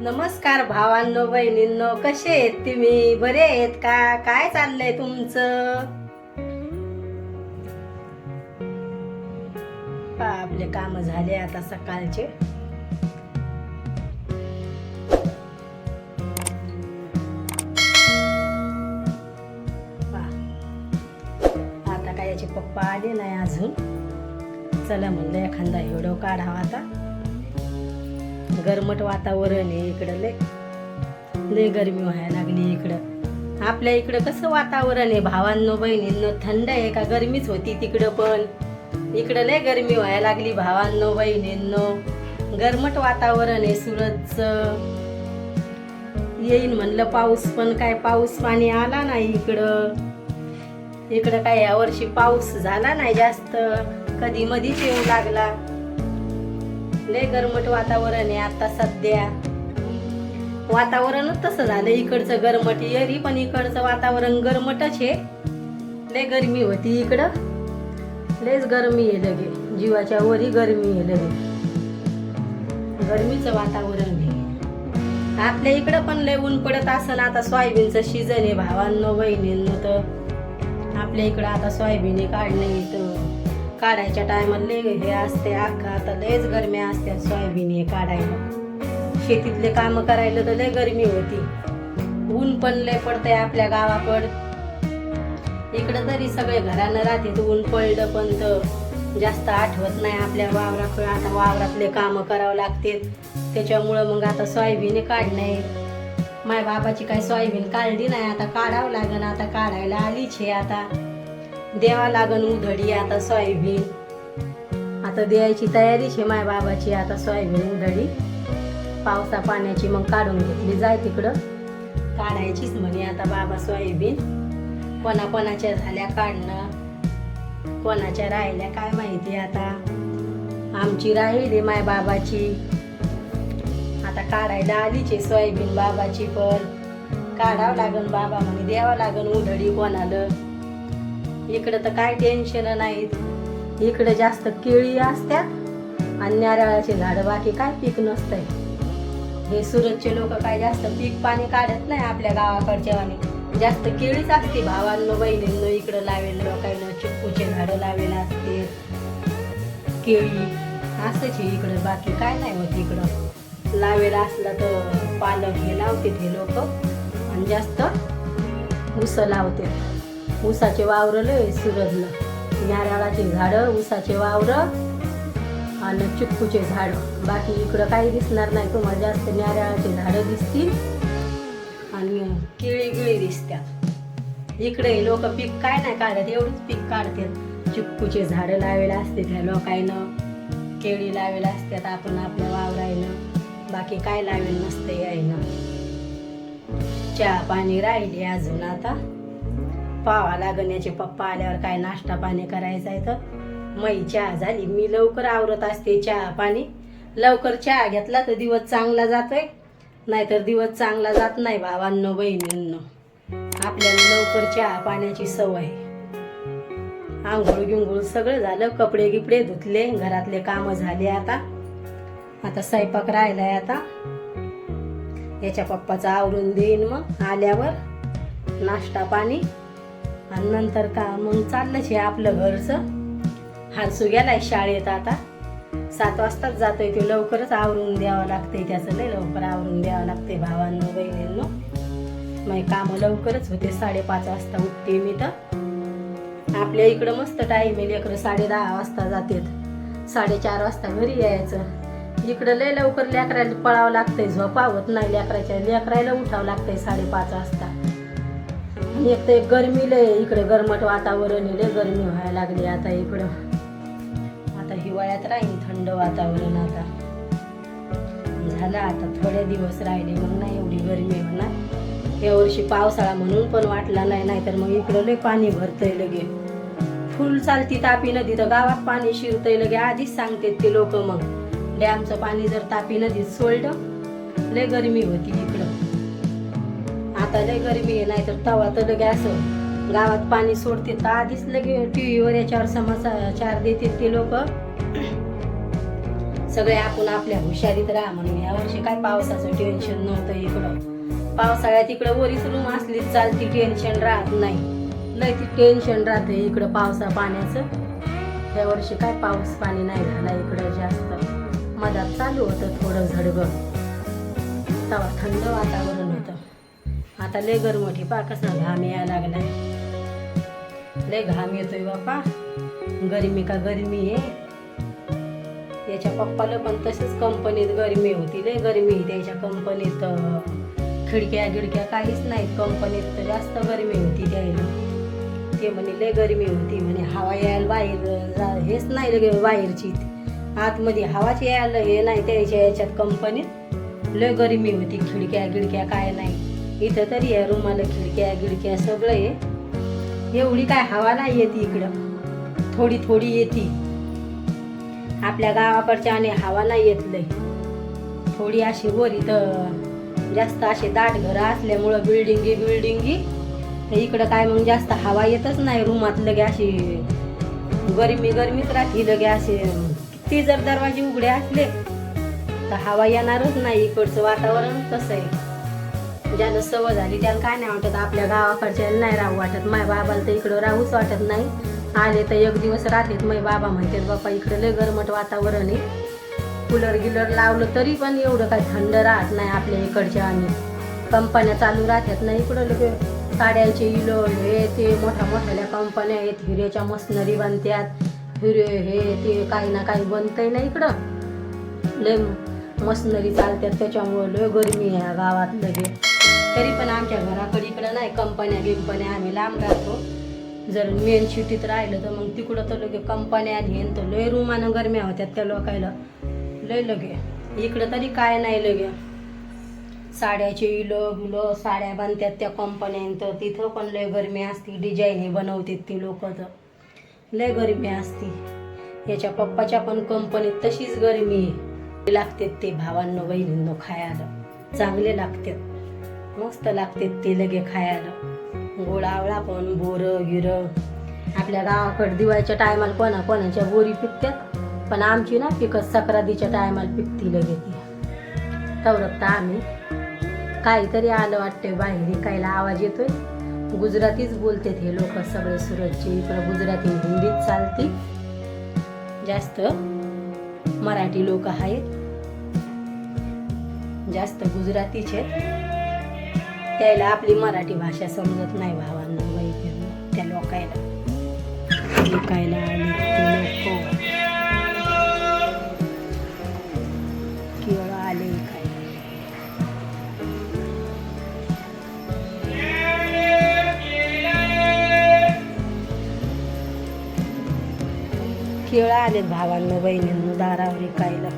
नमस्कार भावांनो बहिणींनो कसे आहेत तुम्ही? बरे आहेत का? काय चाललंय तुमचं? आपले काम झाले आता सकाळचे. आता काय याचे पप्पा आले नाही अजून. चला म्हणलं एखादा व्हिडिओ काढावा आता. गरमट वातावरण आहे इकडं. लय लय गरमी व्हायला लागली इकडं. आपल्या इकडं कसं वातावरण आहे? भावांनो बहिणींनो थंड आहे का? गरमीच होती तिकडं पण. इकडं लय गरमी व्हायला लागली भावांनो बहिणींनो. गरमट वातावरण आहे सुरतचं. येईन म्हणलं पाऊस पण काय पाऊस पाणी आला नाही इकडं. इकडं काय यावर्षी पाऊस झाला नाही जास्त. कधी मधीच येऊ लागला. लय गरमट वातावरण आहे आता सध्या. वातावरणच तसं झालं इकडचं गरमट येरी पण इकडचं वातावरण गरमटच आहे. लय गरमी होती इकडं. लयच गरमी आहे लगे. जीवाच्या वरी गरमी आहे लगे. गरमीचं वातावरण आहे. आपल्या इकडं पण लय ऊन पडत असं आता सोयाबीनचं सीझन आहे भावांनो बहिणींनो तर. आपल्या इकडं आता सोयाबीन काढणं येतं काढायच्या टायमाला लय हे असते अख्खा आता लयच गरम्या असते सोयाबीन हे काढायला. शेतीतले काम करायला तर लय गरमी होती. ऊन पण लय पडतंय आपल्या गावाकड. इकडं तरी सगळे घरानं राहते ऊन पडलं पण तर जास्त आठवत नाही आपल्या वावराकडे. आता वावरातले कामं करावं लागते त्याच्यामुळं मग आता सोयाबीन काढणे माय बाबाची काही सोयाबीन काढली नाही आता काढावं लागेल आता काढायला आलीच आहे आता. देवा लागन उधडी आता सोयाबीन. आता द्यायची तयारीच आहे माय बाबाची आता सोयाबीन उधडी पावसा पाण्याची मग काढून घेतली जाय तिकडं. काढायचीच म्हणे आता बाबा सोयाबीन. कोणाकोणाच्या झाल्या काढणं? कोणाच्या राहिल्या काय माहिती आता? आमची राहिली माय बाबाची. आता काढायला आलीच आहे सोयाबीन बाबाची पण. काढावं लागन बाबा म्हणे द्यावं लागन उधडी कोणाला. इकडं तर काय टेन्शन नाहीत इकडे जास्त केळी असतात आणि नारळाचे झाडं बाकी काय पीक नसतंय. हे सुरतचे लोक काय जास्त पीक पाणी काढत नाही आपल्या गावाकडच्या वाणी जास्त केळीच असते भावांनो बहिणींनो इकडं लावेल लोकांना चिक्कूचे झाडं लावेल असते. केळी असंच हे इकडं बाकी काय नाही होत इकडं. लावेल असलं तर पालक हे लावते हे लोक आणि जास्त ऊस लावते उसाचे वावर लय सुरतला नारळाचे झाडं उसाचे वावर आणि चिक्कूचे झाड. बाकी इकडं काही दिसणार नाही तुम्हाला जास्त नारळाचे झाडं दिसतील. आणि केळी गिळी दिसतात इकडे लोक पीक काय नाही काढत एवढंच पीक काढतात चिक्कूचे झाडं लावेला असते त्या लोकांना. केळी लावेला असतात आपण आपल्या वावरायनं. बाकी काय लावेल नसतं यायनं. चहा पाणी राहिली अजून आता. पावा लागण्याचे पप्पा आल्यावर काय नाश्ता पाणी करायचा आहे तर? मै चहा झाली मी लवकर आवरत असते चहा पाणी. लवकर चहा घेतला तर दिवस चांगला जातोय. नाहीतर दिवस चांगला जात नाही भावांनो बहिणींनो. आपल्याला लवकर चहा पाण्याची सवय. आंघोळ गिंघोळ सगळं झालं कपडे गिपडे धुतले घरातले कामं झाले आता. आता स्वयंपाक राहिलाय आता. याच्या पप्पाचं आवरून देईन मग आल्यावर. नाश्ता पाणी. आणि नंतर का मग चाललंच हे आपलं घरचं. हारसू गेलाय शाळेत आता. सात वाजताच जातोय ते लवकरच आवरून द्यावं लागतंय त्याचं. लय लवकर आवरून द्यावं लागते भावांनो बहिणींनो. मग कामं लवकरच होते साडेपाच वाजता उठते मी तर. आपल्या इकडं मस्त टाईम आहे लेकरं साडे दहा वाजता जातात. साडेचार वाजता घरी यायचं. इकडं लय लवकर लेकराला पळावं लागतंय झोपावत नाही लेकराच्या. लेकरायला उठावं लागतंय साडेपाच वाजता. एक तर एक गरमी लय आहे इकडे गरमट वातावरण आहे लय गरमी व्हायला लागली आता इकडं. आता हिवाळ्यात राहील थंड वातावरण आता. झालं आता थोडे दिवस राहिले मग नाही एवढी गरमी होणार यावर्षी पावसाळा म्हणून पण वाटला नाही नाहीतर मग इकडं लय पाणी भरतंय लगे. फुल चालती तापी नदी तर गावात पाणी शिरतंय लगे. आधीच सांगते ते लोक मग. डॅमचं पाणी जर तापी नदीत सोडलं लय गरमी होती आता लय गरमी आहे नाही तर तवा तर लगे असं गावात पाणी सोडते तर आधीच लगे टी व्हीवर याच्यावर समाचार देतील ते लोक. सगळे आपण आपल्या हुशारीत राहा म्हणून. यावर्षी काय पावसाचं टेन्शन नव्हतं इकडं. पावसाळ्यात इकडं वरीच रूम असली चालती टेन्शन राहत नाही. लय ती टेन्शन राहतं इकडं पावसा पाण्याचं. या वर्षी काय पाऊस पाणी नाही झाला इकडं जास्त. मधात चालू होतं थोडं झडगं. तवा थंड वातावरण होतं. आता लय गरमठी पा कसा घाम यायला लागलाय. लय घाम येतोय बापा गरमी का गरमी आहे. याच्या पप्पाला पण तशीच कंपनीत गरमी होती लय गरमी त्याच्या कंपनीत. खिडक्या गिडक्या काहीच नाहीत कंपनीत तर जास्त गरमी होती त्याला. ते म्हणे लय गरमी होती म्हणे हवा यायला बाहेर हेच नाही लगे बाहेरची. आतमध्ये हवाच यायला हे नाही त्याच्या याच्यात कंपनीत. लय गरमी होती खिडक्या गिडक्या काय नाही. इथं तरी आहे रुमाला खिडक्या गिडक्या सगळं आहे. एवढी काय हवा नाही येते इकडं. थोडी थोडी येते. आपल्या गावाकडच्या आणि हवा नाही येत लय थोडी अशी वर इथं जास्त असे दाट घरं असल्यामुळं बिल्डिंगी बिल्डिंगी तर इकडं काय मग जास्त हवा येतच नाही रूमात लगे अशी. गरमी गरमीच राहते लगे असे. किती जर दरवाजे उघडे असले तर हवा येणारच नाही. इकडचं वातावरण तसं आहे? ज्याला सवय झाली त्याला काय नाही वाटत. आपल्या गावाकडच्या नाही राहू वाटत. माय बाबाला तर इकडं राहूच वाटत नाही. आले तर एक दिवस राहतेत. माय बाबा म्हणतात बाबा इकडे लय गरमट वातावरण आहे. कूलर गिलर लावलं तरी पण एवढं काय थंड राहत नाही आपल्या इकडच्या आणि कंपन्या चालू राहतात ना इकडं लगे. साड्यांचे इलो हे ते मोठ्या मोठ्याल्या कंपन्या आहेत. हिऱ्याच्या मशनरी बनत्यात. हिरे हे ते काही ना काही बनतंय ना इकडं. लय मशनरी चालतात त्याच्यामुळं लय गरमी आहे गावात लगे. तरी पण आमच्या घराकडे इकडं नाही. कंपन्या गिंपन्या आम्ही लांब राहतो. जर मेन सिटीत राहिलं तर मग तिकडं तर लगे कंपन्या आणि तर लय रुमानं गरम्या होत्यात त्या लोकायला. लय लगे. इकडं तरी काय नाही लगे. साड्याचे इलं बिलं साड्या बांधतात त्या कंपन्यांत तिथं पण लय गरमी असते. डिझाईन हे बनवतात ती लोक तर. लय गरमी असती. याच्या पप्पाच्या पण कंपनीत तशीच गरमी आहे. लागतात ते भावांनो बहिणींनो खायला. चांगले लागतात. मस्त लागते ते लगे खायला. गोड आवळा पण बोरं गिरं. आपल्या गावाकडे दिवाळीच्या टायमाला कोणा कोणाच्या बोरी पिकतात पण आमची ना पिकत सक्रांतीच्या टायमाला पिकती लगे ती. तर आम्ही. काहीतरी आलं वाटतंय बाहेर विकायला आवाज येतोय. गुजरातीच बोलतात हे लोक सगळे सुरतचे इकडं गुजराती हिंदीच चालती. जास्त मराठी लोक आहेत. जास्त गुजरातीचे आहेत. त्याला आपली मराठी भाषा समजत नाही भावांना वैद्य त्या लोकायला. लोकायला आले ते लोक केवळ आले काय? केळं आलेत भावांनो बहिणींना दारावर विकायला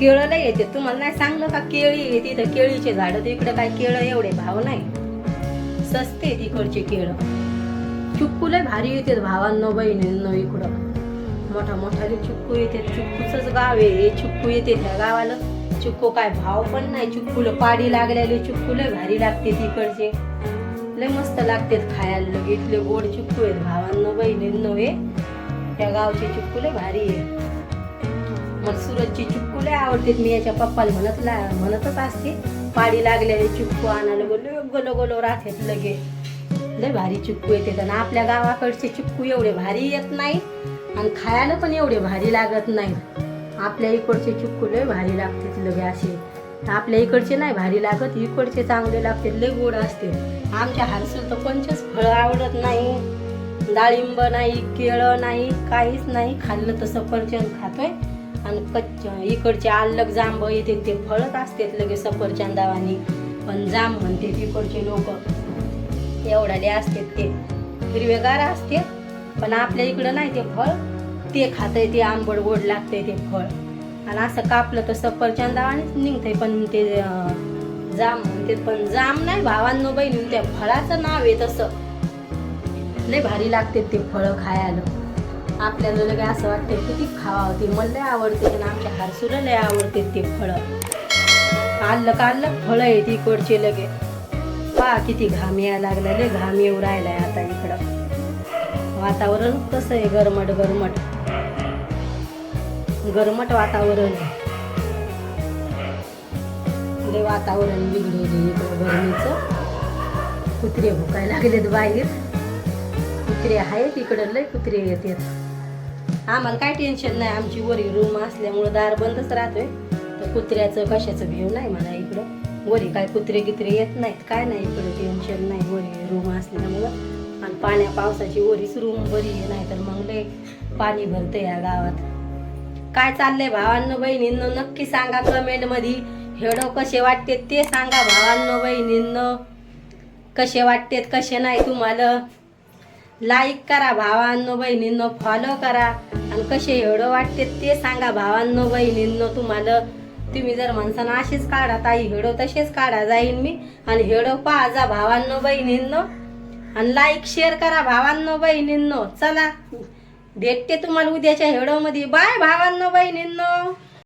केळं नाही येते. तुम्हाला नाही सांगलं का केळी येते तर केळीचे झाड तर इकडे काय केळं एवढे भाव नाही. सस्ते तिकडचे इकडचे केळं. चुक्कू लय भारी येतात भावांनो बहिणींनो इकडं. मोठा मोठाले चिक्कू येते चिक्कूच गाव आहे. हे येते त्या गावाला. चुक्कू काय भाव पण नाही. चुक्कूला पाडी लागलेले चिक्कू लय भारी लागते तिकडचे लय मस्त लागतात खायला. इथले गोड चिक्कू आहेत भावांनो बहिणींनो हे. त्या गावचे चिक्कू लय भारी आहे मला सुरतची चिक्कू लय आवडते मी याच्या पप्पाला म्हणत ला म्हणतच असते. पाडी लागल्याने चिक्कू आणायला गोलो गोलो गोलो राहतात लगे. लय भारी चिक्कू येते. आणि आपल्या गावाकडचे चिक्कू एवढे भारी येत नाही आणि खायला पण एवढे भारी लागत नाही आपल्या इकडचे चिक्कू लय भारी लागतात लगे असे. आपल्या इकडचे नाही भारी लागत इकडचे चांगले लागते लय गोड असते. आमच्या हारसूल तर कोणतेच फळं आवडत नाही. डाळिंब नाही केळं नाही काहीच नाही. खाल्लं तर सफरचंद खातोय. आणि कच्च इकडचे आल्लक जांब येते ते फळत असतात लगे सफरचंदावानी. पण जांब म्हणते तिकडचे लोक. एवढाले असतात ते. हिरवेगार असते पण आपल्या इकडं नाही ते फळ. ते खातंय ते आंबट गोड लागतंय ते फळ. आणि असं कापलं तर सफरचंदावानीच निघतंय पण ते जाम म्हणते. पण जाम नाही भावांनो बहिणी त्या फळाचं नाव आहे तसं. लय भारी लागते ते फळं खायला. आपल्याला लगे असं वाटतं किती खावावं होती मला लय आवडते आणि आमच्या हरसूला लय आवडते ते फळं. आल्लं काढलं फळं आहे तिकडचे लगे पा किती घाम यायला लागला लय घाम येऊ राहिलाय आता इकडं. वातावरण कसं आहे गरमट गरमट. गरमट वातावरण आहे. लय वातावरण बिघडले इकडं गरमीचं. कुत्रे भुकायला लागलेत बाहेर. कुत्रे आहेत इकडं लय कुत्रे येतात. आम्हाला काय टेन्शन नाही. आमची वरी रूम असल्यामुळं दार बंदच राहतोय. तर कुत्र्याचं कशाचं भेव नाही मला इकडं. वरी काय कुत्रे गित्रे येत नाहीत. काय नाही इकडं टेन्शन नाही. वरी रूम असल्यामुळं. आणि पाण्या पावसाची वरीच रूम बरी आहे. नाही तर मग लय पाणी भरतं या गावात. काय चाललंय भावांनो बहिणींनो? नक्की सांगा कमेंटमध्ये हेडो कसे वाटते ते सांगा भावांनो बहिणींनो. कसे वाटतेत कसे नाही तुम्हाला? लाईक करा भावांनो बहिणींनो फॉलो करा. आणि कसे हेडो वाटते ते सांगा भावांनो बहिणींनो तुम्हाला. तुम्ही जर म्हणसान असेच काढा ताई हेडो तसेच काढा जाईन मी. आणि हेडो पाहा जा भावांनो बहिणींनो. आणि लाईक शेअर करा भावांनो बहिणींनो. चला भेटते तुम्हाला उद्याच्या हेडोमध्ये. बाय भावांनो बहिणींनो.